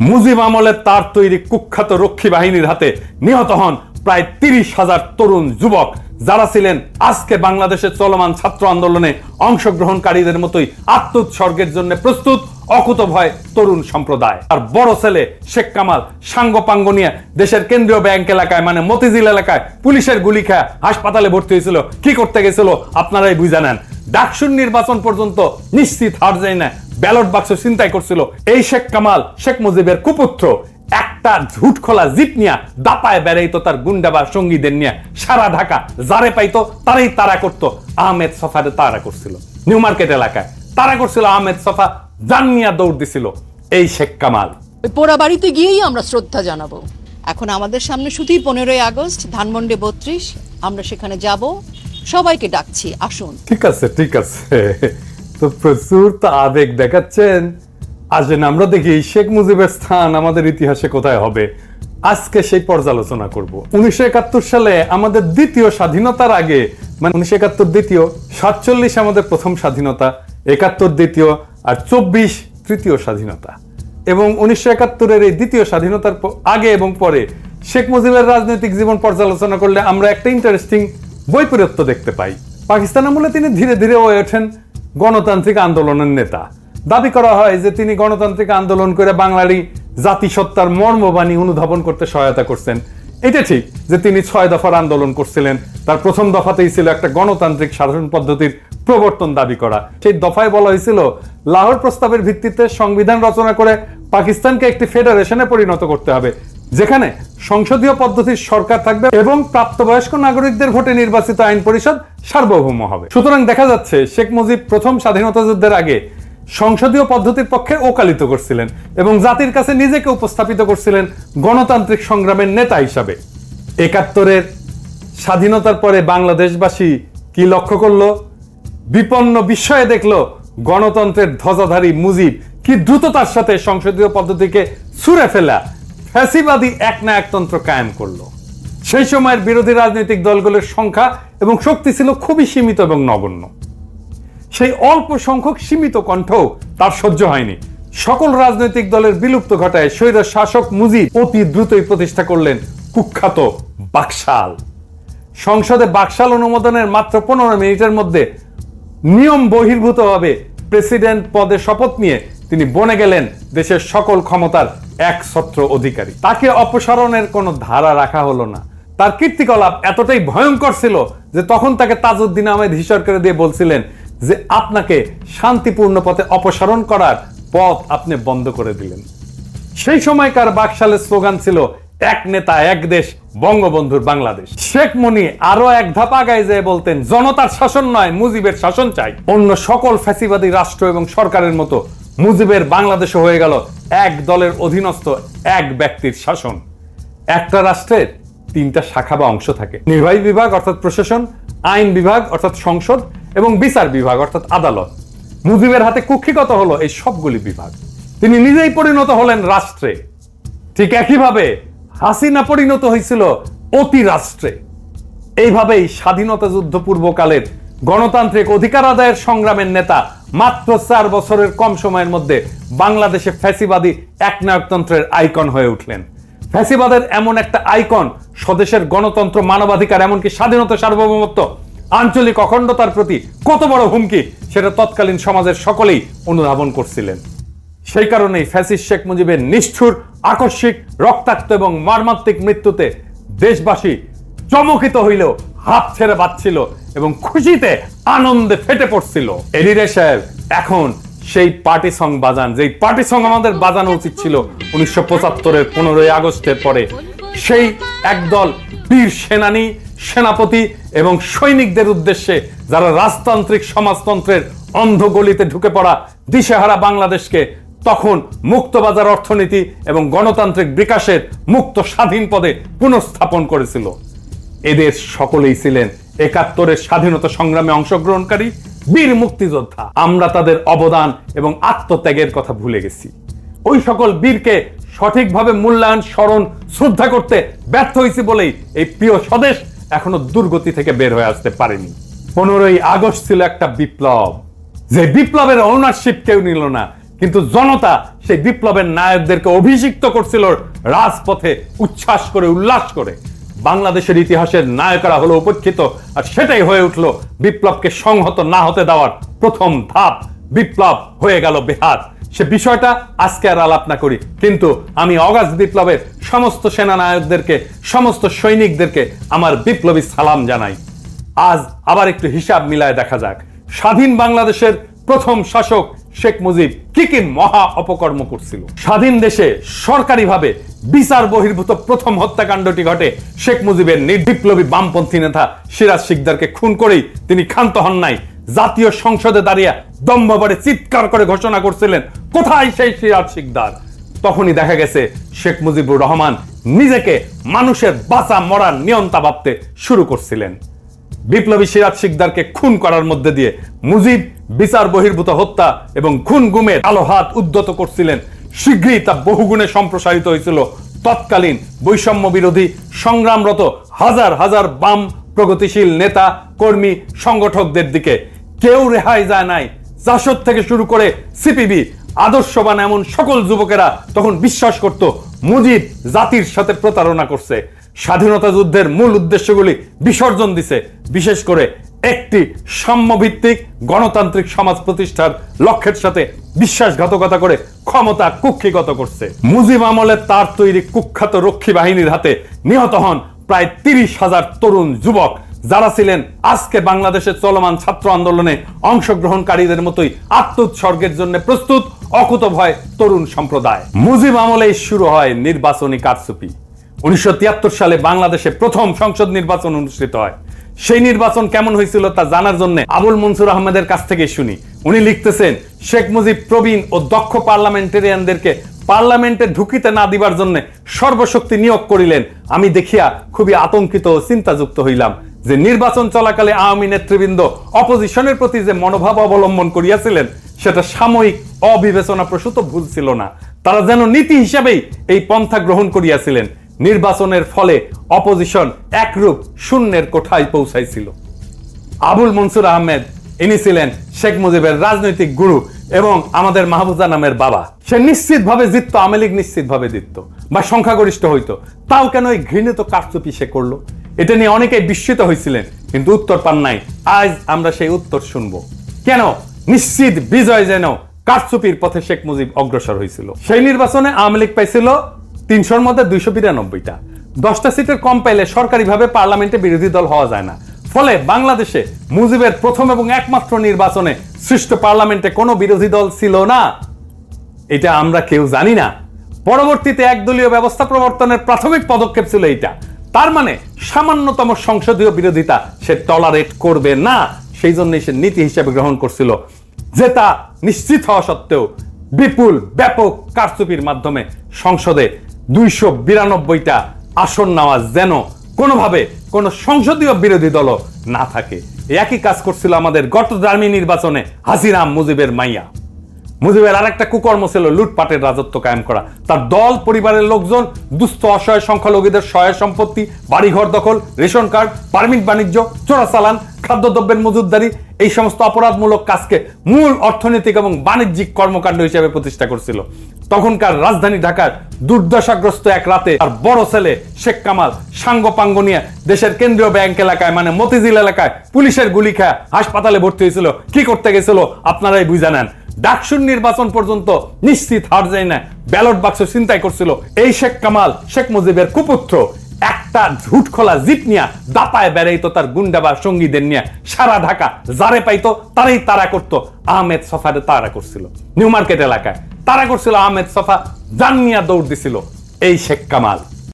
মুজিব আমলে তার তৈরি কুখ্যাত রক্ষী বাহিনীর হাতে নিহত হন প্রায় তিরিশ হাজার তরুণ যুবক। যারা ছিলেন আজকে বাংলাদেশের চলমান ছাত্র আন্দোলনে অংশগ্রহণকারীদের মতোই আত্মোৎসর্গের জন্য প্রস্তুত, অকুত ভয় তরুণ সম্প্রদায়। আর বড় ছেলে শেখ কামাল সাঙ্গপাঙ্গ নিয়ে দেশের কেন্দ্রীয় ব্যাংক এলাকায় মানে মতিঝিল এলাকায় পুলিশের গুলি খায় হাসপাতালে ভর্তি হয়েছিল। কি করতে গেছিল আপনারাই বুঝে নেন। ডাকসুর নির্বাচন পর্যন্ত নিশ্চিত হার যায় না। ব্যালট বাক্স চিন্তাই করছিল। এই শেখ কামাল শেখ মুজিবের কুপুত্র। একটা ঝুট খোলা জিপ নিয়া দাপায় বেড়াইতো তার গুন্ডা বা সঙ্গীদের নিয়ে। সারা ঢাকা যারে পাইতো তারাই তারা করত। আহমেদ সফারে তারা করছিল। নিউ মার্কেট এলাকায়। তারা করছিল আহমেদ সফা জান নিয়া দৌড় দিছিল। এই শেখ কামাল। পোড়া বাড়িতে গিয়েই আমরা শ্রদ্ধা জানাব। এখন আমাদের সামনে শুধুই পনেরোই আগস্ট ধানমন্ডে বত্রিশ। আমরা সেখানে যাব। সবাইকে ডাকছি আসুন। ঠিক আছে ঠিক আছে। তো প্রচুর তো আবেগ দেখাচ্ছেন। আসেন, আমরা দেখি শেখ মুজিবের স্থান আমাদের ইতিহাসে কোথায় হবে? আজকে সেই পর্যালোচনা করব। উনিশশো একাত্তর সালে আমাদের দ্বিতীয় স্বাধীনতার আগে মানে উনিশশো একাত্তর দ্বিতীয়, সাতচল্লিশ আমাদের প্রথম স্বাধীনতা, একাত্তর দ্বিতীয় আর চব্বিশ তৃতীয় স্বাধীনতা। এবং উনিশশো একাত্তরের এই দ্বিতীয় স্বাধীনতার আগে এবং পরে শেখ মুজিবের রাজনৈতিক জীবন পর্যালোচনা করলে আমরা একটা ইন্টারেস্টিং বৈপরীত্য দেখতে পাই। পাকিস্তান আমলে তিনি ধীরে ধীরে হয়ে ওঠেন। গণতান্ত্রিক আন্দোলনের নেতা। দাবি করা হয় যে তিনি গণতান্ত্রিক আন্দোলন করে বাঙালি জাতিসত্তার মর্মবাণী অনুধাবন করতে সহায়তা করছেন। এটা ঠিক যে তিনি ছয় দফার আন্দোলন করছিলেন। তার প্রথম দফাতেই ছিল একটা গণতান্ত্রিক সাধারণ পদ্ধতির প্রবর্তন দাবি করা। সেই দফায় বলা হয়েছিল, লাহোর প্রস্তাবের ভিত্তিতে সংবিধান রচনা করে পাকিস্তানকে একটি ফেডারেশনে পরিণত করতে হবে। যেখানে সংসদীয় পদ্ধতির সরকার থাকবে এবং প্রাপ্তবয়স্ক নাগরিকদের ভোটে নির্বাচিত আইন পরিষদ সার্বভৌম হবে। সুতরাং দেখা যাচ্ছে, শেখ মুজিব প্রথম স্বাধীনতা যুদ্ধের আগে সংসদীয় পদ্ধতির পক্ষে ওকালিত করছিলেন এবং জাতির কাছে নিজেকে উপস্থাপিত করছিলেন গণতান্ত্রিক সংগ্রামের নেতা হিসাবে। একাত্তরের স্বাধীনতার পরে বাংলাদেশবাসী কি লক্ষ্য করল? বিপন্ন বিস্ময়ে দেখল গণতন্ত্রের ধ্বজাধারী মুজিব কি দ্রুততার সাথে সংসদীয় পদ্ধতিকে ছুঁড়ে ফেলা ফ্যাসিবাদী এক না একতন্ত্র কায়েম করল। সেই সময়ের বিরোধী রাজনৈতিক দলগুলোর সংখ্যা এবং শক্তি ছিল খুবই সীমিত এবং নগণ্য। সেই অল্প সংখ্যক সীমিত কণ্ঠও তার সহ্য হয়নি। সকল রাজনৈতিক দলের বিলুপ্ত ঘটায় স্বৈর শাসক মুজিব অতি দ্রুতই প্রতিষ্ঠা করলেন কুখ্যাত বাকশাল। সংসদে বাকশাল অনুমোদনের মাত্র পনেরো মিনিটের মধ্যে নিয়ম বহির্ভূতভাবে প্রেসিডেন্ট পদে শপথ নিয়ে তিনি বনে গেলেন দেশের সকল ক্ষমতার এক ছত্র অধিকারী। তাকে অপসারণের কোনো ধারা রাখা হলো না। তার কীর্তিকলাপ এতটাই ভয়ঙ্কর ছিল যে তখন তাকে তাজউদ্দিন আহমেদ হিসর করে দিয়ে বলছিলেন যে, আপনাকে শান্তিপূর্ণ পথে অপসারণ করার পথ আপনি বন্ধ করে দিলেন। সেই সময়কার বাকশালের স্লোগান ছিল, এক নেতা, এক দেশ, বঙ্গবন্ধুর বাংলাদেশ। শেখ মুনি আরও এক ধাপ আগায় যেয়ে বলতেন, জনতার শাসন নয়, মুজিবের শাসন চাই। অন্য সকল ফ্যাসিবাদী রাষ্ট্র এবং সরকারের মতো মুজিবের বাংলাদেশও হয়ে গেল এক দলের অধীনস্থ এক ব্যক্তির শাসন। একটা রাষ্ট্রের তিনটা শাখা বা অংশ থাকে। নির্বাহী বিভাগ অর্থাৎ প্রশাসন, আইন বিভাগ অর্থাৎ সংসদ এবং বিচার বিভাগ অর্থাৎ আদালত। মুজিবের হাতে কুক্ষিগত হলো এই সবগুলি বিভাগ। তিনি নিজেই পরিণত হলেন রাষ্ট্রে। ঠিক একইভাবে হাসিনা পরিণত হয়েছিল অতি রাষ্ট্রে এইভাবেই স্বাধীনতা যুদ্ধ পূর্বকালের গণতান্ত্রিক অধিকার আদায়ের সংগ্রামের নেতা মাত্র চার বছরের কম সময়ের মধ্যে বাংলাদেশে ফ্যাসিবাদী একনায়কতন্ত্রের আইকন হয়ে উঠলেন। ফ্যাসিবাদের এমন একটা আইকন স্বদেশের গণতন্ত্র মানবাধিকার এমনকি স্বাধীনতা সার্বভৌমত্ব, আঞ্চলিক অখণ্ডতার প্রতি কত বড় হুমকি সেটা তৎকালীন সমাজের সকলেই অনুধাবন করছিলেন। সেই কারণেই ফ্যাসিস শেখ মুজিবের নিষ্ঠুর, আকস্মিক, রক্তাক্ত এবং মর্মান্তিক মৃত্যুতে দেশবাসী চমকিত হইলেও হাত ছেড়ে বাঁচছিল এবং খুশিতে আনন্দে ফেটে পড়ছিল। এডিরে সাহেব, এখন সেই পার্টি সং বাজান, যেই পার্টি সং আমাদের বাজানো উচিত ছিল উনিশশো পঁচাত্তরের পনেরোই আগস্টের পরে, সেই একদল বীর সেনানী, সেনাপতি এবং সৈনিকদের উদ্দেশ্যে যারা রাজতান্ত্রিক সমাজতন্ত্রের অন্ধগলিতে ঢুকে পড়া দিশেহারা বাংলাদেশকে তখন মুক্তবাজার অর্থনীতি এবং গণতান্ত্রিক বিকাশের মুক্ত স্বাধীন পদে পুনঃস্থাপন করেছিল। এদের সকলেই ছিলেন একাত্তরের স্বাধীনতা সংগ্রামে অংশগ্রহণকারী বীর মুক্তিযোদ্ধা। আমরা তাদের অবদান এবং আত্মত্যাগের কথা ভুলে গেছি। ওই সকল বীরকে সঠিকভাবে মূল্যায়ন, স্মরণ, শ্রদ্ধা করতে ব্যর্থ হয়েছি বলেই এই প্রিয় স্বদেশ এখনও দুর্গতি থেকে বের হয়ে আসতে পারেনি। পনেরোই আগস্ট ছিল একটা বিপ্লব। যে বিপ্লবের ওনারশিপ কেউ নিল না, কিন্তু জনতা সেই বিপ্লবের নায়কদেরকে অভিষিক্ত করছিল রাজপথে উচ্ছ্বাস করে, উল্লাস করে। বাংলাদেশের ইতিহাসের নায়করা হলো উপেক্ষিত, আর সেটাই হয়ে উঠল বিপ্লবকে সংহত না হতে দেওয়ার প্রথম ধাপ। বিপ্লব হয়ে গেল বেহাত সে বিষয়টা আজকে আর আলাপ না করি, কিন্তু আমি অগাস্ট বিপ্লবের সমস্ত সেনানায়কদেরকে, সমস্ত সৈনিকদেরকে আমার বিপ্লবী সালাম জানাই। আজ আবার একটু হিসাব মিলায় দেখা যাক। স্বাধীন বাংলাদেশের প্রথম শাসক শেখ মুজিব কি কি মহা অপকর্ম করছিল? স্বাধীন দেশে সরকারিভাবে বিচার বহির্ভূত প্রথম হত্যাকাণ্ডটি ঘটে শেখ মুজিবের নির্বিপ্লবী বামপন্থী নেতা সিরাজ শিকদারকে খুন করেই তিনি ক্ষান্ত হন নাই। জাতীয় সংসদে দাঁড়িয়ে দম্ভবারে চিৎকার করে ঘোষণা করছিলেন, কোথায় সেই সিরাজ শিকদার? তখনই দেখা গেছে শেখ মুজিবুর রহমান নিজেকে মানুষের বাঁচা মরার নিয়ন্তা ভাবতে শুরু করছিলেন। বিপ্লবী সিরাজ শিকদারকে খুন করার মধ্যে দিয়ে মুজিব বিচার বহির্ভূত হত্যা এবং খুন গুমের আলো হাত উদ্যত করছিলেন। শীঘ্রই তা বহুগুণে সম্প্রসারিত হয়েছিল। তৎকালীন বৈষম্য বিরোধী সংগ্রামরত হাজার হাজার বাম প্রগতিশীল নেতা, কর্মী, সংগঠকদের দিকে কেউ রেহাই যায় নাই। জাসদ থেকে শুরু করে সিপিবি আদর্শবান এমন সকল যুবকেরা তখন বিশ্বাস করত, মুজিব জাতির সাথে প্রতারণা করছে। স্বাধীনতা যুদ্ধের মূল উদ্দেশ্যগুলি বিসর্জন দিছে। বিশেষ করে একটি সাম্যভিত্তিক গণতান্ত্রিক সমাজ প্রতিষ্ঠার লক্ষ্যের সাথে বিশ্বাসঘাতকতা করে ক্ষমতা কুক্ষিগত করছে। মুজিব আমলে তার তৈরি কুখ্যাত রক্ষী বাহিনীর হাতে নিহত হন প্রায় তিরিশ হাজার তরুণ যুবক, যারা ছিলেন আজকে বাংলাদেশের চলমান ছাত্র আন্দোলনে অংশগ্রহণকারীদের মতোই আত্মোৎসর্গের জন্য প্রস্তুত, অকুত ভয় তরুণ সম্প্রদায়। মুজিব আমলেই শুরু হয় নির্বাচনী কারচুপি। উনিশশো সালে বাংলাদেশে প্রথম সংসদ নির্বাচন অনুষ্ঠিত হয়। সেই নির্বাচন কেমন হয়েছিল তা জানার জন্য আবুল মনসুর আহমেদের কাছ থেকে শুনি। উনি লিখতেছেন, শেখ মুজিব প্রবীণ ও দক্ষ পার্লামেন্টেরিয়ানদেরকে পার্লামেন্টে ঢুকিতে না দিবার জন্য সর্বশক্তি নিয়োগ করিলেন। আমি দেখিয়া খুবই আতঙ্কিত ও চিন্তাযুক্ত হইলাম যে নির্বাচন চলাকালে আওয়ামী নেতৃবৃন্দ অপোজিশনের প্রতি যে মনোভাব অবলম্বন করিয়াছিলেন, সেটা সাময়িক অবিবেচনা প্রসূত ভুল ছিল না। তারা যেন নীতি হিসাবেই এই পন্থা গ্রহণ করিয়াছিলেন। নির্বাচনের ফলে অপোজিশন একরূপ শূন্যের কোঠায় পৌঁছাইছিল। আবুল মনসুর আহমেদ, ইনি ছিলেন শেখ মুজিবের রাজনৈতিক গুরু এবং আমাদের মাহবুজা নামের বাবা। সে নিশ্চিতভাবে জিতত, আওয়ামী লীগ নিশ্চিতভাবে জিতত বা সংখ্যাগরিষ্ঠ হইতো। তাও কেন এই ঘৃণিত কারচুপি সে করল? এটা নিয়ে অনেকেই বিস্মিত হয়েছিলেন কিন্তু উত্তর পান নাই। আজ আমরা সেই উত্তর শুনব। কেন নিশ্চিত বিজয় যেন কারচুপির পথে শেখ মুজিব অগ্রসর হয়েছিল সেই নির্বাচনে আওয়ামী লীগ পাইছিল তিনশোর মধ্যে দুইশো বিরানব্বইটা। দশটা সিটের কম পাইলে সরকারিভাবে পার্লামেন্টে বিরোধী দল হওয়া যায় না। ফলে বাংলাদেশে মুজিবের প্রথম এবং একমাত্র নির্বাচনে সৃষ্ট পার্লামেন্টে কোনো বিরোধী দল ছিল না। এটা আমরা কেউ জানি না। পরবর্তীতে একদলীয় ব্যবস্থা প্রবর্তনের প্রাথমিক পদক্ষেপ ছিল এইটা। তার মানে সামান্যতম সংসদীয় বিরোধিতা সে টলারেট করবে না। সেই জন্যই সে নীতি হিসেবে গ্রহণ করছিল। যে তা নিশ্চিত হওয়া সত্ত্বেও বিপুল, ব্যাপক কারচুপির মাধ্যমে সংসদে দুইশো বিরানব্বইটা আসন নেওয়া যেন কোনোভাবে কোনো সংসদীয় বিরোধী দলও না থাকে। একই কাজ করছিল আমাদের গত জার্মি নির্বাচনে হাসিরাম মুজিবের মাইয়া। মুজিবের আরেকটা কুকর্ম ছিল লুটপাটের রাজত্ব কায়েম করা। তার দল, পরিবারের লোকজন, দুস্থ, অসহায় সংখ্যালঘুদের সহায় সম্পত্তি, বাড়িঘর দখল, রেশন কার্ড, পারমিট বাণিজ্য, চোরাচালান, খাদ্যদ্রব্যের মজুদদারি এই সমস্ত অপরাধমূলক কাজকে মূল অর্থনৈতিক এবং বাণিজ্যিক কর্মকাণ্ড হিসেবে প্রতিষ্ঠা করছিল। তখনকার রাজধানী ঢাকার দুর্দশাগ্রস্ত এক রাতে আর বড় ছেলে শেখ কামাল সাঙ্গপাঙ্গ নিয়ে দেশের কেন্দ্রীয় ব্যাংক এলাকায় মানে মতিঝিল এলাকায় পুলিশের গুলি খায় হাসপাতালে ভর্তি হয়েছিল। কি করতে গেছিল আপনারাই বুঝে নেন। ডাকসুর নির্বাচন পর্যন্ত নিশ্চিত হার যায় না ব্যালট বাক্স চিন্তাই করছিল। এই শেখ কামাল, শেখ মুজিবের কুপুত্র। একটা ঝুট খোলা জিপ নিয়া দাপায় বেড়াইতো তার গুন্ডা বা সঙ্গীদের নিয়ে। সারা ঢাকা যারে পাইতো তারাই তারা করত। আহমেদ সফারে তারা করছিল। নিউ মার্কেট এলাকায় তারা করছিল আহমেদ সফা, জান নিয়া দৌড় দিছিল। এই শেখ কামাল।